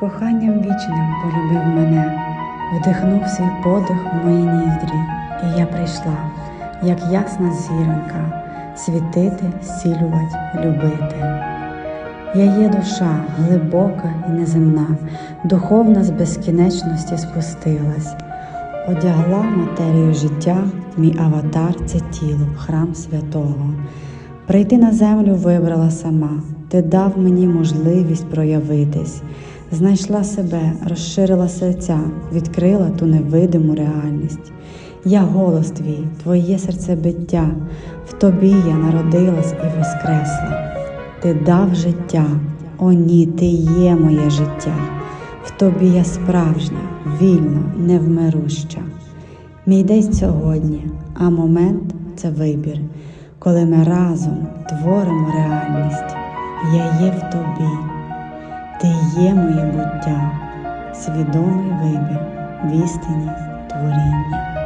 Коханням вічним полюбив мене, вдихнув свій подих в мої ніздрі, і я прийшла, як ясна зіронька, світити, зцілювать, любити. Я є душа глибока і неземна, духовна з безкінечності спустилась, одягла матерію життя, мій аватар це тіло, храм святого. Прийти на землю вибрала сама, ти дав мені можливість проявитись, знайшла себе, розширила серця, відкрила ту невидиму реальність. Я голос твій, твоє серцебиття, в тобі я народилась і воскресла. Ти дав життя, о ні, ти є моє життя. В тобі я справжня, вільна, невмируща. Мій день сьогодні, а момент це вибір, коли ми разом творимо реальність. Я є в тобі, ти є моє буття, свідомий вибір в істині творіння.